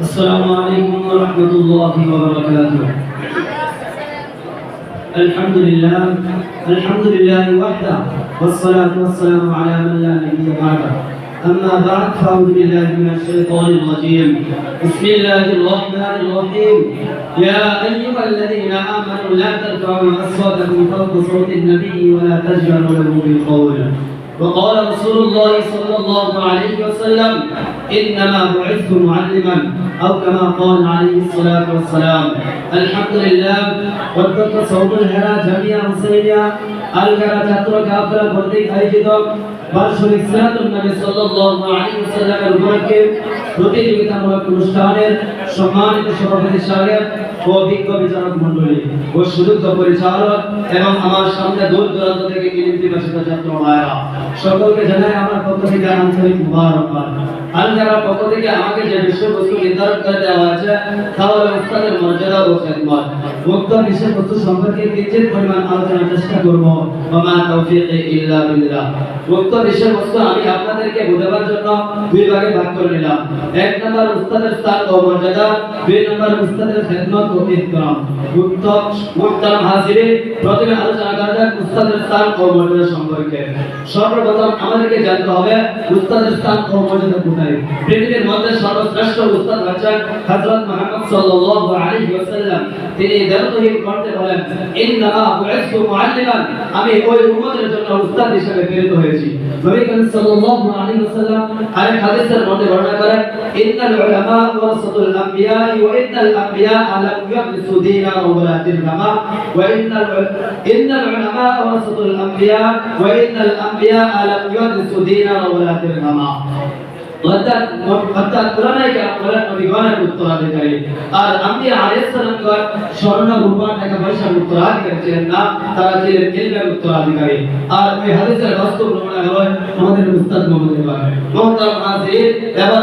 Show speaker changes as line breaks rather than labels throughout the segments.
السلام عليكم ورحمة الله وبركاته. الحمد لله الحمد لله وحده والصلاة والسلام على من لا نبي بعده. أما بعد فأعوذ بالله من الشيطان الرجيم. بسم الله الرحمن الرحيم. يا أيها الذين آمنوا لا ترفعوا أصواتكم فوق صوت النبي ولا تجهروا له بالقول. وقال رسول الله صلى الله عليه وسلم إنما بعثت معلما أو كما قال عليه الصلاة والسلام الحمد لله واتق صوت الهرى جميع مسيريا الهرى ছাত্র কাফেরা কর্তৃক আয়োজিত বার্ষিক সিরাতুন নবী সাল্লাল্লাহু আলাইহি ওয়াসাল্লামের উপলক্ষে প্রতিযোগিতামূলক অনুষ্ঠানের সম্মানিত সভাপতি সাহেব ও অভিজ্ঞ বিচারক ও সুযোগ্য পরিচালক এবং আমার সামনে দূর দূরান্ত থেকে ছাত্র সকলকে জানাই আমার পক্ষ থেকে আন্তরিক আর যারা পক্ষ থেকে আমাকে যে বিষয়বস্তু নির্ধারণ করে দেওয়া তা মর্যাদা ও খেদমত বিষয়বস্তু সম্পর্কে কিঞ্চিত পরিমাণ আলোচনার চেষ্টা করব। ওমা তৌফিক ইল্লা বিল্লাহ। বিষয়বস্তু আমি আপনাদেরকে বোঝাবার জন্য দুই ভাগে ভাগ করে নিলাম। এক নম্বর উস্তাদের স্থান ও মর্যাদা, দুই নম্বর উস্তাদের খেদমত ও ইহতিরাম মুহতারাম হাজিরিন প্রথমে আলোচনা করা যাক উস্তাদের স্থান ও মর্যাদা সম্পর্কে। সর্বপ্রথম আমাদেরকে জানতে হবে উস্তাদের স্থান ও মর্যাদা কোথায়। পৃথিবীর মধ্যে সর্বশ্রেষ্ঠ উস্তাদ হচ্ছেন সাল্লাল্লাহু আলাইহি ওয়াসাল্লাম। তিনি করতে বলেন মুআল্লিমান। আমি ওই উম্মতের জন্য উস্তাদ হিসেবে প্রেরিত হয়েছি। নবী করিম সাল্লাল্লাহু আলাইহি ওয়াসাল্লাম আরেক হাদিসের মধ্যে বর্ণনা করেন ইন্নাল উলামা ওয়ারাসাতুল আমবিয়া ওয়া ইন্নাল আমবিয়া লাম ইয়ারিসু দীনা ওয়া দিরহামা ওয়া ইন্নাল ইন্নাল উলামা ওয়ারাসাতুল আমবিয়া ওয়া ইন্নাল আমবিয়া লাম ইয়ারিসু দীনা ওয়া দিরহামা অর্থাৎ আর আম্বিয়া আলাইহিস সালামগণ স্বর্ণ রূপা তারা ছিলেন ইলমের উত্তরাধিকারী। আর ওই হাদিসের বাস্তব আমাদের উস্তাদ মোহাম্মদ এবার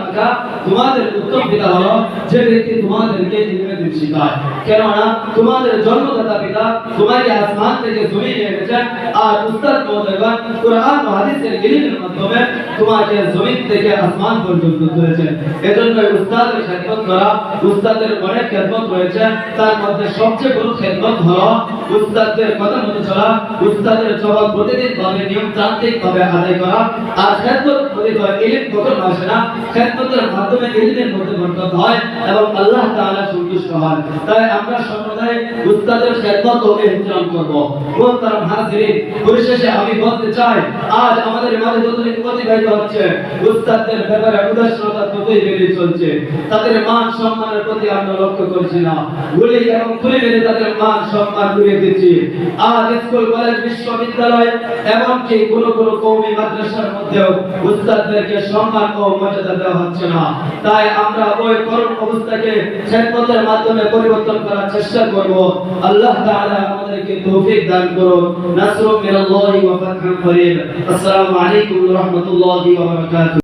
আল্লামাকা তোমাদের উত্তম পিতা হলো যে ব্যক্তি তোমাদেরকে ইলমের দিন শেখায় কেননা তোমাদের জন্মদাতা পিতা তোমাকে আসমান থেকে জমিনে এনেছেন আর মহোদয়গণ কোরআন মাধ্যমে তোমাকে থেকে আসমান পর্যন্ত এজন্য উস্তাদের খেদমত করা, উস্তাদের অনেক খেদমত রয়েছে। তার মধ্যে সবচেয়ে বড় খেদমত হলো উস্তাদের কথা মতো চলা, উস্তাদের জবাব প্রতিদিন ভাবে নিয়ম তান্ত্রিক ভাবে আদায় করা। আর খেদমত করে ইলম কখন আসে না। খেদমতের মাধ্যমে এলিমের মধ্যে বরকত হয় এবং আল্লাহ তাআলা সন্তুষ্ট হন। তাই আমরা সর্বদাই উস্তাদের খেদমত ও ইহতিরাম করব। মোহতারাম হাজিরিন, পরিশেষে আমি বলতে চাই, আজ আমাদের মাঝে যতদিন অতিবাহিত হচ্ছে, উস্তাদদের ব্যাপারে উদাসীনতা ততই বেড়ে চলছে। তাদের মান সম্মানের প্রতি আমরা লক্ষ্য করছি না। গুলি এবং খুলে মেরে তাদের মান সম্মান ঘুরিয়ে দিচ্ছি। আজ স্কুল, কলেজ, বিশ্ববিদ্যালয়, এমনকি কোন কোন কৌমি মাদ্রাসার মধ্যেও উস্তাদদেরকে সম্মান ও মর্যাদা দেওয়া হচ্ছে না। তাই আমরা ওই করুণ অবস্থাকে খেদমতের মাধ্যমে পরিবর্তন করার চেষ্টা করব। আল্লাহ তাআলা আমাদেরকে তৌফিক দান করুন। নাসরুম মিনাল্লাহি ওয়া ফাতহুন করিম। আসসালামু আলাইকুম ওয়া রাহমাতুল্লাহি ওয়া বারাকাতুহু।